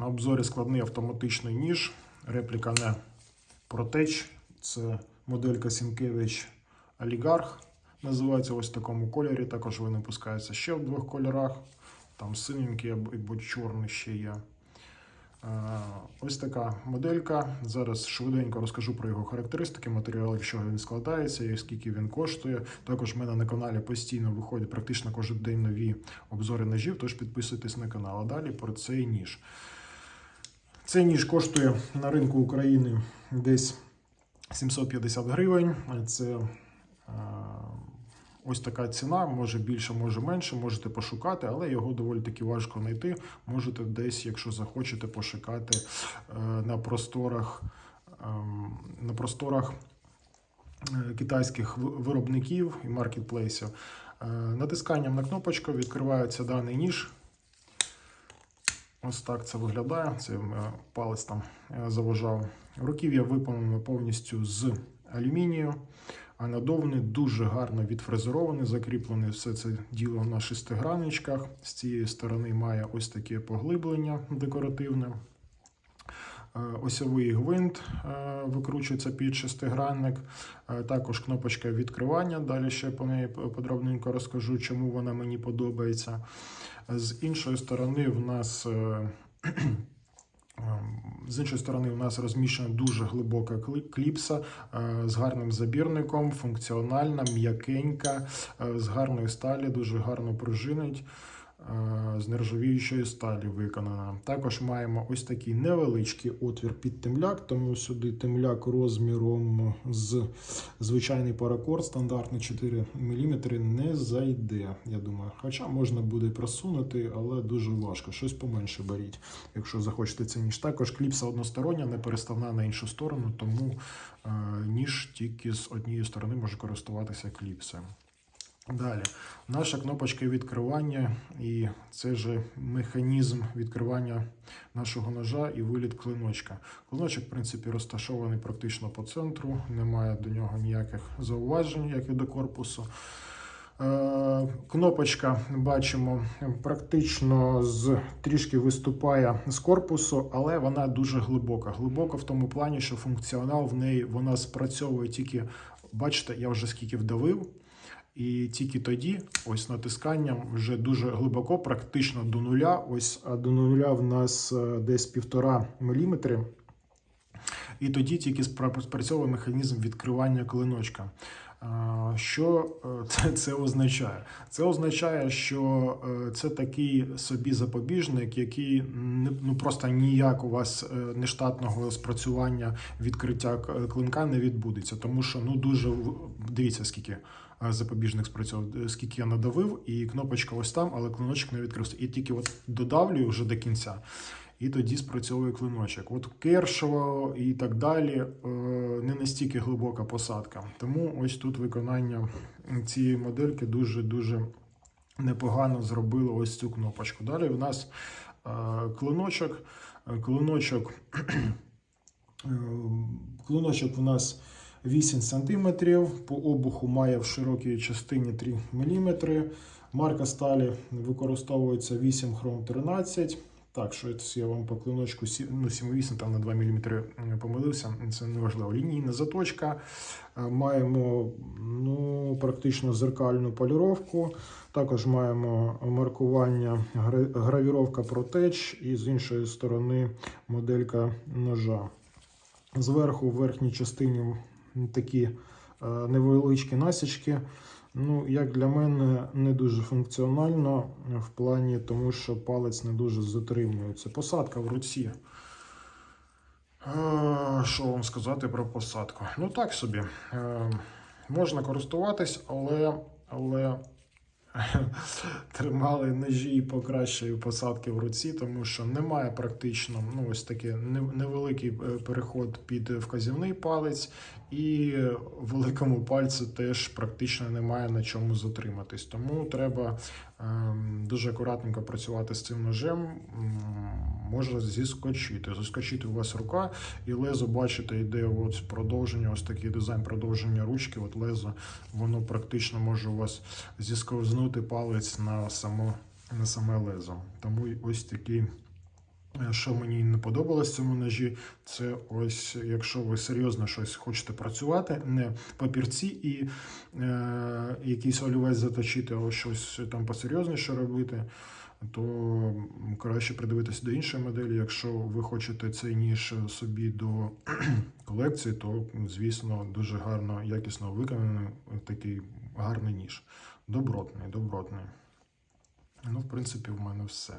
На обзорі складний автоматичний ніж, репліка не Протеч. Це моделька Сінкевич Олігарх. Називається ось в такому кольорі. Також він випускається ще в двох кольорах. Там синенький або чорний ще є. Ось така моделька. Зараз швиденько розкажу про його характеристики, матеріали, якщо він складається і скільки він коштує. Також в мене на каналі постійно виходять практично кожен день нові обзори ножів, тож підписуйтесь на канал. А далі про цей ніж. Цей ніж коштує на ринку України десь 750 гривень. Це е, ось така ціна, може більше, може менше, можете пошукати, але його доволі таки важко знайти. Можете десь, якщо захочете, пошукати е, на просторах, ем, на просторах е, китайських виробників і маркетплейсів. Натисканням на кнопочку відкривається даний ніж. Ось так це виглядає. Це е, палець там е, заважав. Руків'я виконано повністю з алюмінію, а надовний дуже гарно відфрезерований, закріплений все це діло на шестигранничках. З цієї сторони має ось таке поглиблення декоративне. Е, Осьовий гвинт викручується під шестигранник. Також кнопочка відкривання. Далі ще по неї подробненько розкажу, чому вона мені подобається. З іншої сторони, в нас. е, З іншої сторони, у нас розміщена дуже глибока клі- кліпса е, з гарним забірником, функціональна, м'якенька, е, з гарної сталі, дуже гарно пружинить, з нержавіючої сталі виконана. Також маємо ось такий невеличкий отвір під темляк, тому сюди темляк розміром з звичайний паракорд, стандартний 4 мм, не зайде, я думаю. Хоча можна буде просунути, але дуже важко. Щось поменше беріть, якщо захочете цей ніж. Також кліпса одностороння, не переставна на іншу сторону, тому е, ніж тільки з однієї сторони може користуватися кліпсою. Далі, наша кнопочка відкривання, і це же механізм відкривання нашого ножа і виліт клиночка. Клиночок, в принципі, розташований практично по центру, немає до нього ніяких зауважень, як і до корпусу. Е, Кнопочка бачимо практично з трішки виступає з корпусу, але вона дуже глибока. Глибока в тому плані, що функціонал в неї вона спрацьовує тільки. Бачите, я вже скільки вдавив, і тільки тоді, ось натисканням, вже дуже глибоко, практично до нуля. Ось а до нуля в нас е, десь півтора міліметри. І тоді тільки спрацьовує механізм відкривання клиночка. Що е, це, це означає? Це означає, що е, це такий собі запобіжник, який не- ну просто ніяк у вас е, нештатного спрацювання відкриття клинка не відбудеться, тому що ну дуже дивіться, скільки запобіжник спрацьовував, скільки я надавив, і кнопочка ось там, але клиночок не відкрився. І тільки от додавлюю вже до кінця. І тоді спрацьовує клиночок. От Кершово і так далі е, не настільки глибока посадка. Тому ось тут виконання цієї модельки дуже-дуже непогано зробило ось цю кнопочку. Далі в нас е, клиночок. Е, Клиночок, клиночок у нас 8 см, по обуху має в широкій частині 3 мм. Марка сталі використовується 8 хром 13. Так, що це я вам по клиночку ну, 7,8 там на 2 мм помилився, це не важливо. Лінійна заточка. Е, Маємо ну, практично зеркальну поліровку. Також маємо маркування гравіровка Протеч і з іншої сторони моделька ножа. Зверху в верхній частині такі е, невеличкі насічки. Ну, як для мене, не дуже функціонально в плані, тому що палець не дуже затримується. Посадка в руці. Е, Що вам сказати про посадку? Ну так собі. Е, Можна користуватись, але, але тримали ножі і покращої посадки в руці, тому що немає практично ну, ось нев- невеликий е, переход під вказівний палець, і великому пальцю теж практично немає на чому затриматись. Тому треба ем, дуже акуратненько працювати з цим ножем. М, Може зіскочити. Заскочити у вас рука, і лезо, бачите, йде от продовження, ось такий дизайн продовження ручки. От лезо, воно практично може у вас зісковзнути палець на само, на саме лезо. Тому ось такий Що мені не подобалось в цьому ножі, це ось, якщо ви серйозно щось хочете працювати, не папірці і е, якийсь олівець заточити, а щось там посерйозніше робити, то краще придивитися до іншої моделі. Якщо ви хочете цей ніж собі до колекції, то, звісно, дуже гарно, якісно виконаний такий гарний ніж. Добротний, добротний. Ну, в принципі, в мене все.